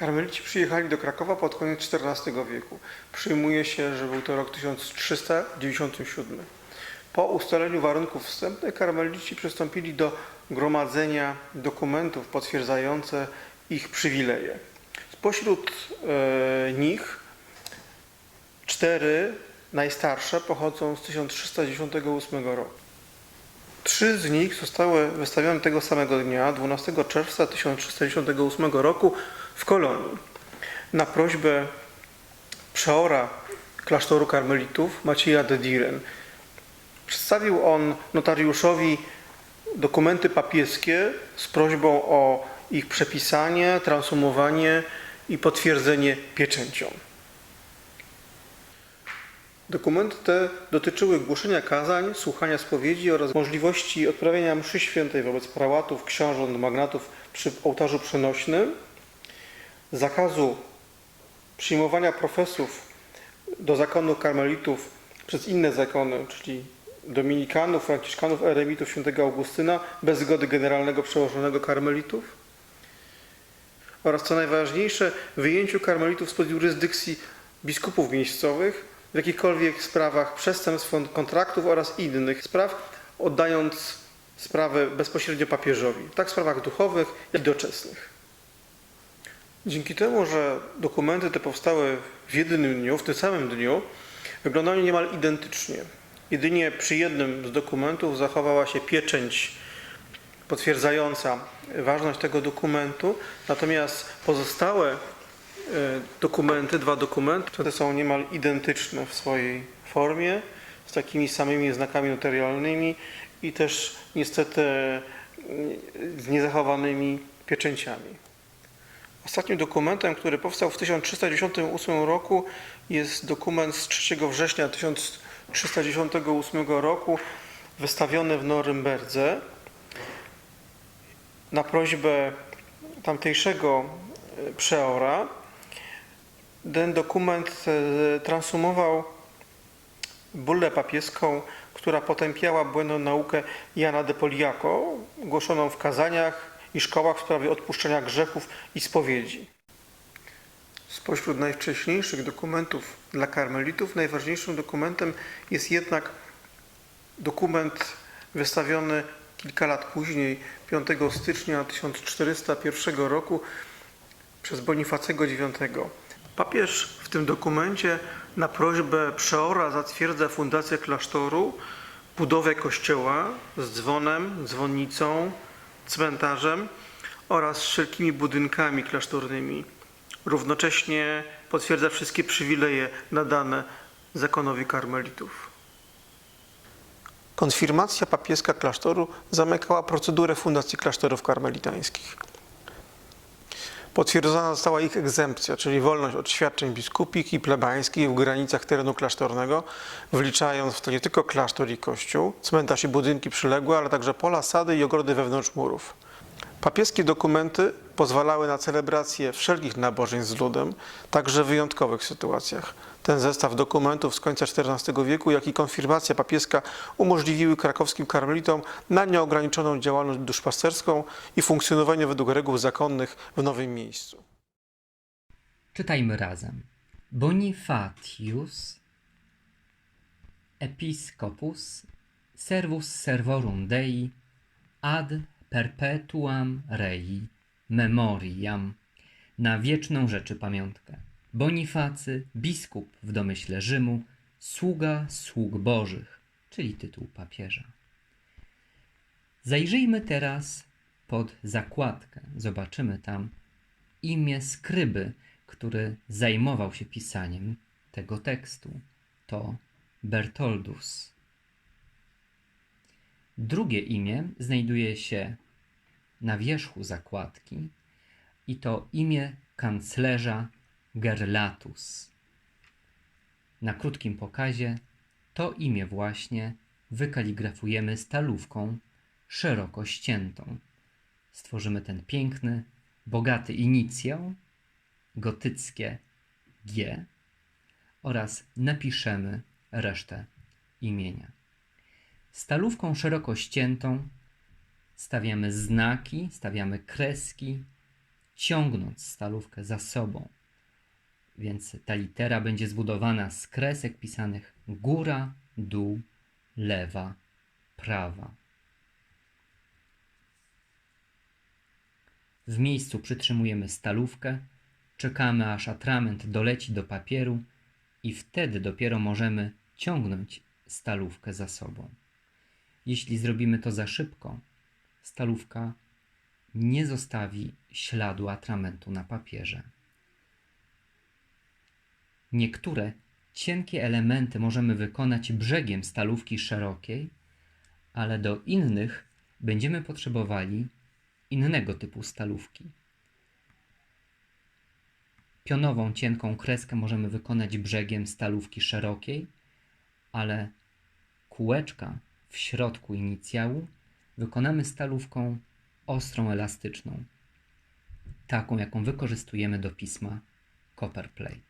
Karmelici przyjechali do Krakowa pod koniec XIV wieku. Przyjmuje się, że był to rok 1397. Po ustaleniu warunków wstępnych karmelici przystąpili do gromadzenia dokumentów potwierdzające ich przywileje. Spośród e, nich cztery najstarsze pochodzą z 1398 roku. Trzy z nich zostały wystawione tego samego dnia, 12 czerwca 1398 roku w Kolonii. Na prośbę przeora klasztoru karmelitów Macieja de Diren. Przedstawił on notariuszowi dokumenty papieskie z prośbą o ich przepisanie, transumowanie i potwierdzenie pieczęcią. Dokumenty te dotyczyły głoszenia kazań, słuchania spowiedzi oraz możliwości odprawienia mszy świętej wobec prałatów, książąt, magnatów przy ołtarzu przenośnym, zakazu przyjmowania profesów do zakonu karmelitów przez inne zakony, czyli dominikanów, franciszkanów, eremitów świętego Augustyna bez zgody generalnego przełożonego karmelitów oraz co najważniejsze wyjęciu karmelitów spod jurysdykcji biskupów miejscowych w jakichkolwiek sprawach przestępstw kontraktów oraz innych spraw, oddając sprawę bezpośrednio papieżowi, tak w sprawach duchowych, jak i doczesnych. Dzięki temu, że dokumenty te powstały w jednym dniu, w tym samym dniu, wyglądają niemal identycznie. Jedynie przy jednym z dokumentów zachowała się pieczęć potwierdzająca ważność tego dokumentu, natomiast pozostałe e, dokumenty, dwa dokumenty, te są niemal identyczne w swojej formie, z takimi samymi znakami notarialnymi i też niestety e, z niezachowanymi pieczęciami. Ostatnim dokumentem, który powstał w 1398 roku jest dokument z 3 września 1398 roku wystawiony w Norymberdze na prośbę tamtejszego e, przeora. Ten dokument e, transumował bullę papieską, która potępiała błędną naukę Jana de Poliaco, głoszoną w kazaniach i szkołach w sprawie odpuszczenia grzechów i spowiedzi. Spośród najwcześniejszych dokumentów dla karmelitów najważniejszym dokumentem jest jednak dokument wystawiony kilka lat później, 5 stycznia 1401 roku przez Bonifacego IX. Papież w tym dokumencie na prośbę przeora zatwierdza fundację klasztoru, budowę kościoła z dzwonem, dzwonnicą, cmentarzem oraz wszelkimi budynkami klasztornymi. Równocześnie potwierdza wszystkie przywileje nadane zakonowi karmelitów. Konfirmacja papieska klasztoru zamykała procedurę fundacji klasztorów karmelitańskich. Potwierdzona została ich egzempcja, czyli wolność od świadczeń biskupich i plebańskich w granicach terenu klasztornego, wliczając w to nie tylko klasztor i kościół, cmentarz i budynki przyległe, ale także pola, sady i ogrody wewnątrz murów. Papieskie dokumenty pozwalały na celebrację wszelkich nabożeństw z ludem, także w wyjątkowych sytuacjach. Ten zestaw dokumentów z końca XIV wieku, jak i konfirmacja papieska umożliwiły krakowskim karmelitom na nieograniczoną działalność duszpasterską i funkcjonowanie według reguł zakonnych w nowym miejscu. Czytajmy razem. Bonifatius episcopus servus servorum Dei ad perpetuam rei memoriam na wieczną rzeczy pamiątkę. Bonifacy, biskup w domyśle Rzymu, sługa sług bożych, czyli tytuł papieża. Zajrzyjmy teraz pod zakładkę. Zobaczymy tam imię skryby, który zajmował się pisaniem tego tekstu. To Bertoldus. Drugie imię znajduje się na wierzchu zakładki i to imię kanclerza Gerlatus. Na krótkim pokazie to imię właśnie wykaligrafujemy stalówką szeroko ściętą. Stworzymy ten piękny, bogaty inicjał, gotyckie G oraz napiszemy resztę imienia. Stalówką szeroko ściętą stawiamy znaki, stawiamy kreski, ciągnąc stalówkę za sobą. Więc ta litera będzie zbudowana z kresek pisanych góra, dół, lewa, prawa. W miejscu przytrzymujemy stalówkę, czekamy aż atrament doleci do papieru i wtedy dopiero możemy ciągnąć stalówkę za sobą. Jeśli zrobimy to za szybko, stalówka nie zostawi śladu atramentu na papierze. Niektóre cienkie elementy możemy wykonać brzegiem stalówki szerokiej, ale do innych będziemy potrzebowali innego typu stalówki. Pionową cienką kreskę możemy wykonać brzegiem stalówki szerokiej, ale kółeczka w środku inicjału wykonamy stalówką ostrą elastyczną, taką jaką wykorzystujemy do pisma Copperplate.